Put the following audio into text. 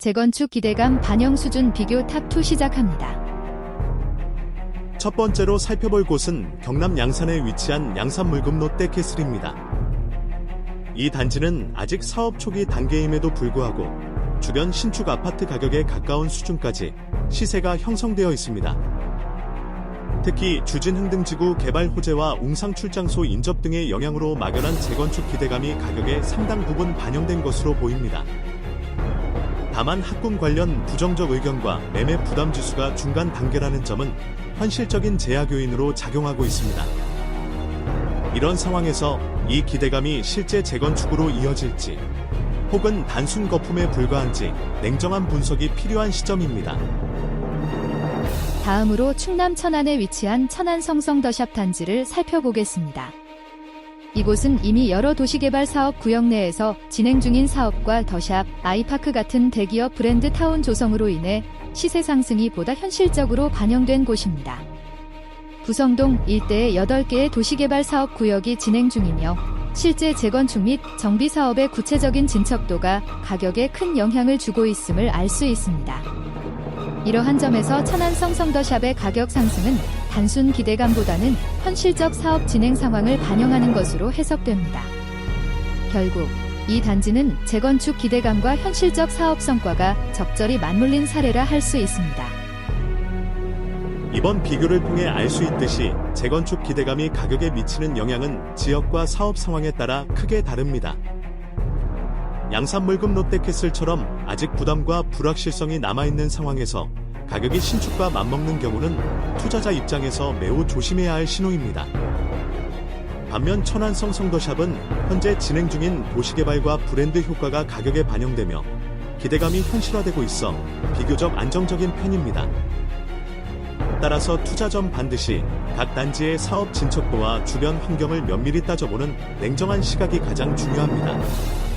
재건축 기대감 반영 수준 비교 탑2 시작합니다. 첫 번째로 살펴볼 곳은 경남 양산에 위치한 양산물금 롯데캐슬입니다. 이 단지는 아직 사업 초기 단계임에도 불구하고 주변 신축 아파트 가격에 가까운 수준까지 시세가 형성되어 있습니다. 특히 주진흥등지구 개발 호재와 웅상 출장소 인접 등의 영향으로 막연한 재건축 기대감이 가격에 상당 부분 반영된 것으로 보입니다. 다만 학군 관련 부정적 의견과 매매 부담 지수가 중간 단계라는 점은 현실적인 제약 요인으로 작용하고 있습니다. 이런 상황에서 이 기대감이 실제 재건축으로 이어질지 혹은 단순 거품에 불과한지 냉정한 분석이 필요한 시점입니다. 다음으로 충남 천안에 위치한 천안 성성 더샵 단지를 살펴보겠습니다. 이곳은 이미 여러 도시개발 사업 구역 내에서 진행 중인 사업과 더샵, 아이파크 같은 대기업 브랜드 타운 조성으로 인해 시세 상승이 보다 현실적으로 반영된 곳입니다. 부성동 일대에 8개의 도시개발 사업 구역이 진행 중이며 실제 재건축 및 정비 사업의 구체적인 진척도가 가격에 큰 영향을 주고 있음을 알 수 있습니다. 이러한 점에서 천안 성 성더샵의 가격 상승은 단순 기대감보다는 현실적 사업 진행 상황을 반영하는 것으로 해석됩니다. 결국 이 단지는 재건축 기대감과 현실적 사업 성과가 적절히 맞물린 사례라 할 수 있습니다. 이번 비교를 통해 알 수 있듯이 재건축 기대감이 가격에 미치는 영향은 지역과 사업 상황에 따라 크게 다릅니다. 양산물금 롯데캐슬처럼 아직 부담과 불확실성이 남아있는 상황에서 가격이 신축과 맞먹는 경우는 투자자 입장에서 매우 조심해야 할 신호입니다. 반면 천안성 성더샵은 현재 진행 중인 도시개발과 브랜드 효과가 가격에 반영되며 기대감이 현실화되고 있어 비교적 안정적인 편입니다. 따라서 투자 전 반드시 각 단지의 사업 진척도와 주변 환경을 면밀히 따져보는 냉정한 시각이 가장 중요합니다.